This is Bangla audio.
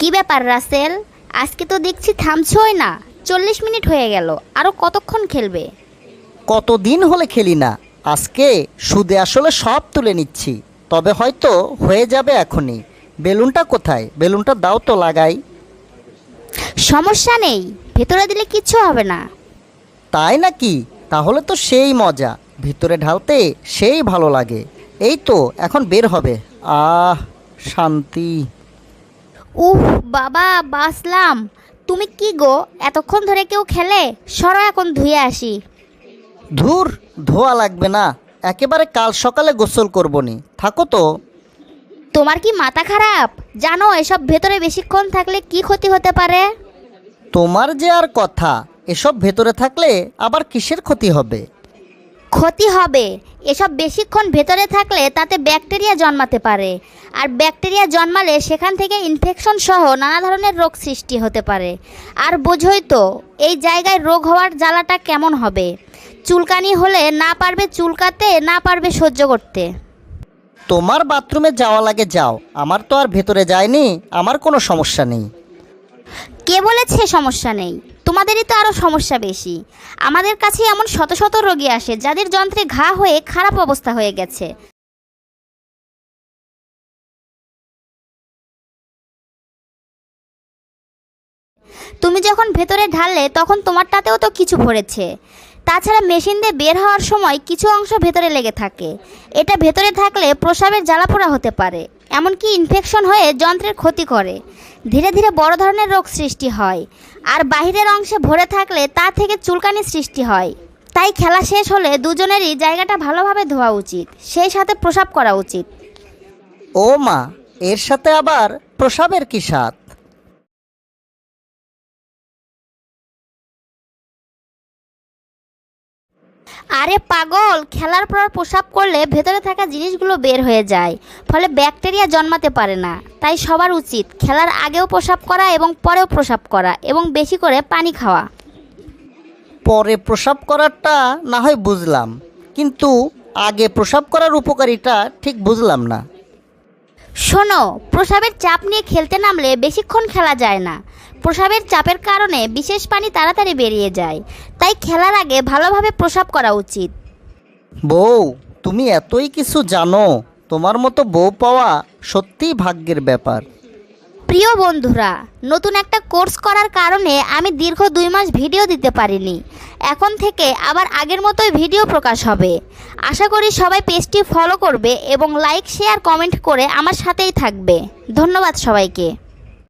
কি ব্যাপার রাসেল? আজকে তো দেখছি থামছই না। চল্লিশ মিনিট হয়ে গেল আরও কতক্ষণ খেলবে? কতদিন হলে খেলি না? আজকে সুদে আসলে সব তুলে নিচ্ছি। তবে হয়তো হয়ে যাবে এখনই। বেলুনটা কোথায়? বেলুনটা দাও তো লাগাই। সমস্যা নেই ভেতরে দিলে কিচ্ছু হবে না। তাই নাকি? তাহলে তো সেই মজা। ভিতরে ঢালতে সেই ভালো লাগে। এই তো এখন বের হবে। আহ শান্তি। উফ বাবা বাসলাম তুমি কি গো এতক্ষণ ধরে কেউ খেলে? সরো এখন ধুয়ে আসি। ধুর ধোয়া লাগবে না। একেবারে কাল সকালে গোসল করবনি। থাকো তো। তোমার কি মাথা খারাপ? জানো এসব ভেতরে বেশিক্ষণ থাকলে কি ক্ষতি হতে পারে? তোমার যে আর কথা এসব ভেতরে থাকলে আবার কিসের ক্ষতি হবে? ক্ষতি হবে। এসব বেশিক্ষণ ভেতরে থাকলে তাতে ব্যাকটেরিয়া জন্মাতে পারে। আর ব্যাকটেরিয়া জন্মালে সেখান থেকে ইনফেকশন সহ নানা ধরনের রোগ সৃষ্টি হতে পারে। আর বোঝই তো এই জায়গায় রোগ হওয়ার জ্বালাটা কেমন হবে? চুলকানি হলে না পারবে চুলকাতে না পারবে সহ্য করতে। তোমার বাথরুমে যাওয়া লাগে যাও আমার তো আর ভেতরে যায়নি আমার কোনো সমস্যা নেই। কে বলেছে সমস্যা নেই? তোমাদেরই তো আরও সমস্যা বেশি। আমাদের কাছে এমন শত শত রোগী আসে, যাদের যন্ত্রে ঘা হয়ে খারাপ অবস্থা হয়ে গেছে। তুমি যখন ভেতরে ঢাললে, তখন তোমারটাতেও তো কিছু ভরেছে। তাছাড়া মেশিন দিয়ে বের হওয়ার সময় কিছু অংশ ভেতরে লেগে থাকে। এটা ভেতরে থাকলে প্রসাবের জ্বালাপোড়া হতে পারে। এমনকি ইনফেকশন হয়ে যন্ত্রের ক্ষতি করে। ধীরে ধীরে বড় ধরনের রোগ সৃষ্টি হয়। আর বাহিরের অংশে ভরে থাকলে তা থেকে চুলকানি সৃষ্টি হয়। তাই খেলা শেষ হলে দুজনেরই জায়গাটা ভালোভাবে ধোয়া উচিত। সেই সাথে প্রসাব করা উচিত। ও মা, এর সাথে আবার প্রসাবের কি স্বাদ? আরে পাগল খেলার পর প্রসাব করলে ভেতরে থাকা জিনিসগুলো বের হয়ে যায় ফলে ব্যাকটেরিয়া জন্মাতে পারে না। তাই সবার উচিত খেলার আগেও প্রসাব করা এবং পরেও প্রসাব করা এবং বেশি করে পানি খাওয়া। পরে প্রসাব করারটা না হয় বুঝলাম কিন্তু আগে প্রসাব করার উপকারিতা ঠিক বুঝলাম না। শোনো প্রসাবের চাপ নিয়ে খেলতে নামলে বেশিক্ষণ খেলা যায় না। প্রসাবের চাপের কারণে বিশেষ পানি তাড়াতাড়ি বেরিয়ে যায়। তাই খেলার আগে ভালোভাবে প্রসাব করা উচিত। বউ তুমি এতই কিছু জানো তোমার মতো বউ পাওয়া সত্যিই ভাগ্যের ব্যাপার। প্রিয় বন্ধুরা নতুন একটা কোর্স করার কারণে আমি দীর্ঘ দুই মাস ভিডিও দিতে পারিনি। এখন থেকে আবার আগের মতোই ভিডিও প্রকাশ হবে। আশা করি সবাই পেজটি ফলো করবে এবং লাইক শেয়ার কমেন্ট করে আমার সাথেই থাকবে। ধন্যবাদ সবাইকে।